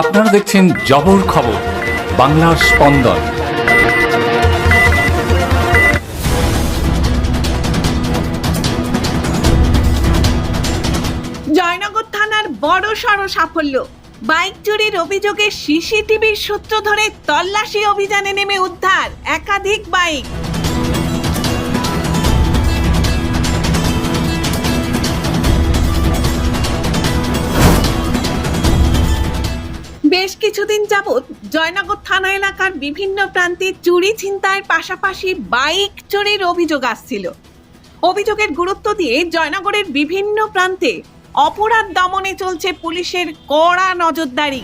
আপনারা দেখছেন জবর খবর, বাংলার স্পন্দন। জয়নগর থানার বড় সড় সাফল্য। বাইক চুরির অভিযোগে সিসিটিভির সূত্র ধরে তল্লাশি অভিযানে নেমে উদ্ধার একাধিক বাইক। কিছুদিন যাবৎ জয়নগর থানা এলাকার বিভিন্ন প্রান্তে চুরি ছিনতাইয়ের পাশাপাশি বাইক চুরির অভিযোগ আসছিল। অভিযোগের গুরুত্ব দিয়ে জয়নগরের বিভিন্ন প্রান্তে অপরাধ দমনে চলছে পুলিশের কড়া নজরদারি।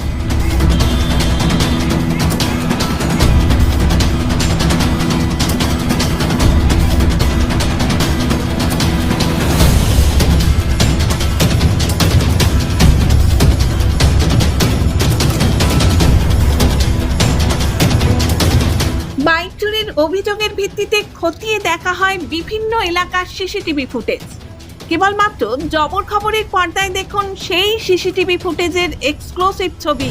বাইক চুরির অভিযোগের ভিত্তিতে খতিয়ে দেখা হয় বিভিন্ন এলাকার সিসিটিভি ফুটেজ। কেবলমাত্র জবর খবরের পর্দায় দেখুন সেই সিসিটিভি ফুটেজের এক্সক্লুসিভ ছবি।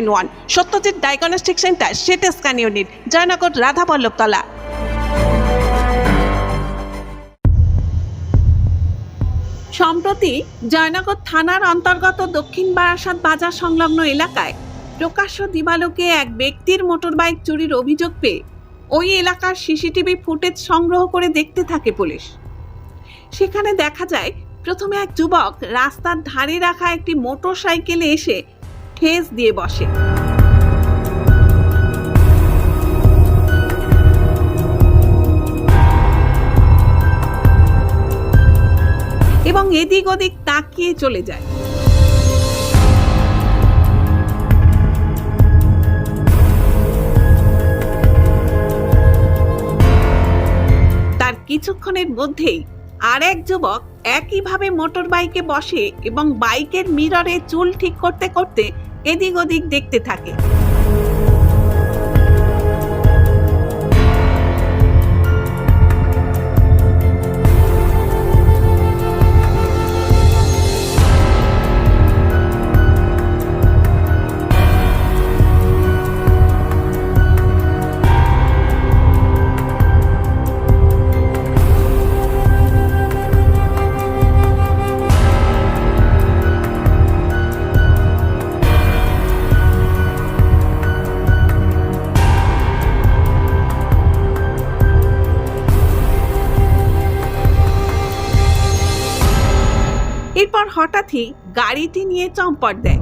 one. Satyajit diagnostic centre CT scan unit, Joynagar, Radha Pallabtala সম্প্রতি জয়নগর থানার অন্তর্গত দক্ষিণ বারাসাত বাজার সংলগ্ন এলাকায় প্রকাশ্য দিবালোকে এক ব্যক্তির মোটরবাইক চুরির অভিযোগ পেয়ে ওই এলাকার সিসিটিভি ফুটেজ সংগ্রহ করে দেখতে থাকে পুলিশ। সেখানে দেখা যায়, প্রথমে এক যুবক রাস্তার ধারে রাখা একটি মোটর সাইকেলে এসে ঠেস দিয়ে বসে। এবং এদিক ওদিক তাকিয়ে চলে যায়। তার কিছুক্ষণের মধ্যেই আর এক যুবক একইভাবে মোটর বাইকে বসে এবং বাইকের মিররে চুল ঠিক করতে করতে এদিক ওদিক দেখতে থাকে। হঠাৎই গাড়িটি নিয়ে চম্পট দেয়।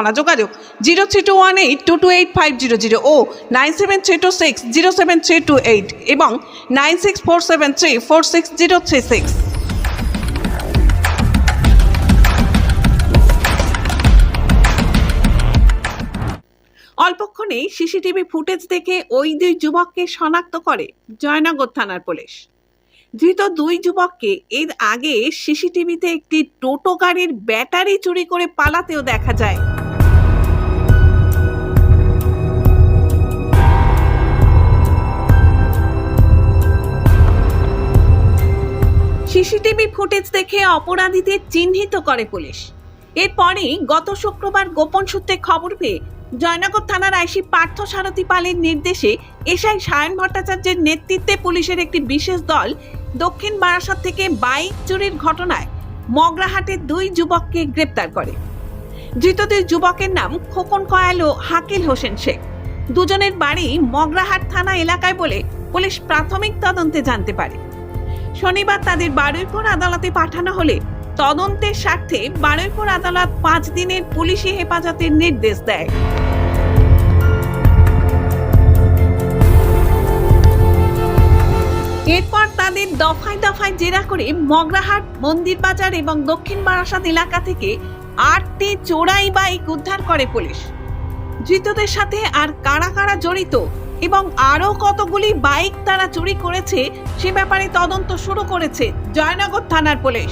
যোগাযোগ zero three two one eight two two eight five zero zero ও nine seven three two six zero seven three two eight এবং nine six four seven three four six zero three six. অল্পক্ষণেই CCTV footage দেখে ওই দুই যুবককে শনাক্ত করে জয়নগর থানার police. ধৃত দুই যুবককে এর আগে সিসিটিভিতে একটি টোটো গাড়ির ব্যাটারি চুরি করে পালাতেও দেখা যায়। সিসিটিভি ফুটেজ দেখে অপরাধীদের চিহ্নিত করে পুলিশ। এরপরে গত শুক্রবার গোপন সূত্রে খবর পেয়ে জয়নগর থানার আইসি পার্থ সারথী পালের নির্দেশে এসআই সায়ন ভট্টাচার্যের নেতৃত্বে পুলিশের একটি বিশেষ দল দক্ষিণ বারাসাত থেকে বাইক চুরির ঘটনায় মগরাহাটের দুই যুবককে গ্রেপ্তার করে। ধৃতদের যুবকের নাম খোকন কয়াল ও হাকিল হোসেন শেখ। দুজনের বাড়ি মগরাহাট থানা এলাকায় বলে পুলিশ প্রাথমিক তদন্তে জানতে পারে। শনিবার তাদের বারুইপুর আদালতে পাঠানো হলে তদন্তের স্বার্থে বারুইপুর আদালত পাঁচ দিনের পুলিশি হেফাজতের নির্দেশ দেয়। এরপর তাদের দফায় দফায় জেরা করে মগরাহাট মন্দির বাজার এবং দক্ষিণ বারাসাত এলাকা থেকে আটটি চোরাই বাইক উদ্ধার করে পুলিশ। ধৃতদের সাথে আর কারা কারা জড়িত এবং আরও কতগুলি বাইক তারা চুরি করেছে সে ব্যাপারে তদন্ত শুরু করেছে জয়নগর থানার পুলিশ।